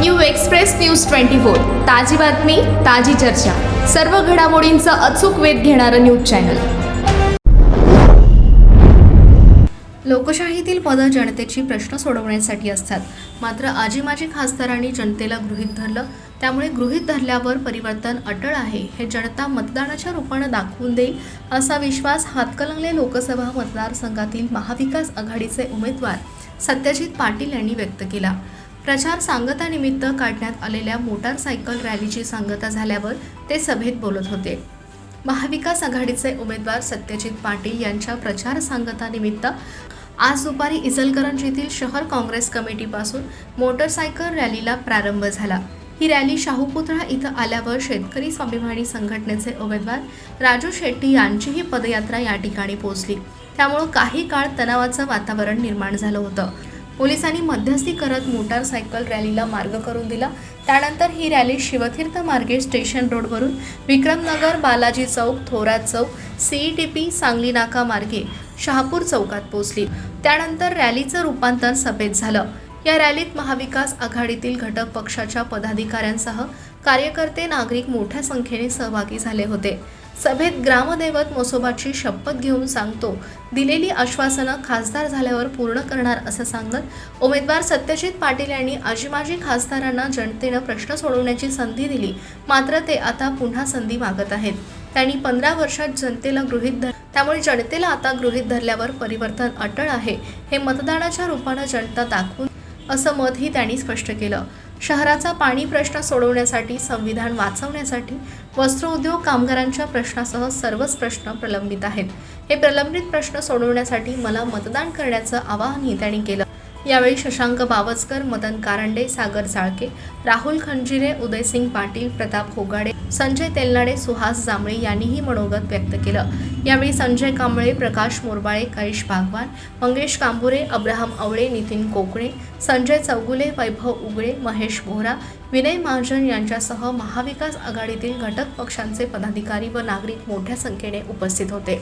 New express news twenty four. ताजी बातमी ताजी चर्चा. सर्व घडामोडींचा अचूक वेध घेणारं न्यूज चॅनल. लोकशाहीतील पदं जनतेची प्रश्न सोडवण्यासाठी असतात. मात्र आजी माजी खासदारांनी जनतेला गृहीत धरलं. त्यामुळे गृहीत धरल्यावर परिवर्तन अटळ आहे. हे जनता मतदानाच्या रूपानं दाखवून देईल असा विश्वास हातकलंगले लोकसभा मतदारसंघातील महाविकास आघाडीचे उमेदवार सत्यजित पाटील यांनी व्यक्त केला. प्रचार सांगतानिमित्त काढण्यात आलेल्या मोटारसायकल रॅलीची सांगता झाल्यावर ते सभेत बोलत होते. महाविकास आघाडीचे उमेदवार सत्यजित पाटील यांच्या प्रचार सांगतानिमित्त आज दुपारी इचलकरंज येथील शहर काँग्रेस कमिटीपासून मोटरसायकल रॅलीला प्रारंभ झाला. ही रॅली शाहूपुतळा इथं आल्यावर शेतकरी स्वाभिमानी संघटनेचे उमेदवार राजू शेट्टी यांचीही पदयात्रा या ठिकाणी पोहोचली. त्यामुळं काही काळ तणावाचं वातावरण निर्माण झालं होतं. पोलिसांनी मध्यस्थी करत मोटारसायकल रॅलीला मार्ग करून दिला. त्यानंतर ही रॅली शिवतीर्थ मार्गे स्टेशन रोडवरून Vikramnagar Balaji Chowk Thorat Chowk C E T P Sangli Naka मार्गे शहापूर चौकात पोहोचली. त्यानंतर रॅलीचं रूपांतर सभेत झालं. या रॅलीत महाविकास आघाडीतील घटक पक्षाच्या पदाधिकाऱ्यांसह कार्यकर्ते नागरिक मोठ्या संख्येने सहभागी झाले होते. सभेत ग्रामदैवत मोसोबाची शपथ घेऊन सांगतो दिलेली आश्वासनं खासदार झाल्यावर पूर्ण करणार असं सांगत उमेदवार सत्यजित पाटील यांनी आजीमाजी खासदारांना जनतेनं प्रश्न सोडवण्याची संधी दिली मात्र ते आता पुन्हा संधी मागत आहेत. त्यांनी पंधरा वर्षात जनतेला गृहित धर त्यामुळे जनतेला आता गृहीत धरल्यावर परिवर्तन अटळ आहे हे मतदानाच्या रूपानं जनता दाखवून असं मतही त्यांनी स्पष्ट केलं. शहराचा पाणी प्रश्न सोडवण्यासाठी संविधान वाचवण्यासाठी वस्त्रोद्योग कामगारांच्या प्रश्नासह सर्वच प्रश्न प्रलंबित आहेत. हे प्रलंबित प्रश्न सोडवण्यासाठी मला मतदान करण्याचं आवाहनही त्यांनी केलं. यावेळी शशांक बावस्कर मदन कारंडे सागर जाळके राहुल खंजिरे उदयसिंग पाटील प्रताप होगाडे संजय तेलनाडे सुहास जांभळे यांनीही मनोगत व्यक्त केलं. यावेळी संजय कांबळे प्रकाश मोरबाळे कैश भागवान मंगेश कांबुरे अब्राहम आवळे नितीन कोकणे संजय चौगुले वैभव उगळे महेश बोहरा विनय महाजन यांच्यासह महाविकास आघाडीतील घटक पक्षांचे पदाधिकारी व नागरिक मोठ्या संख्येने उपस्थित होते.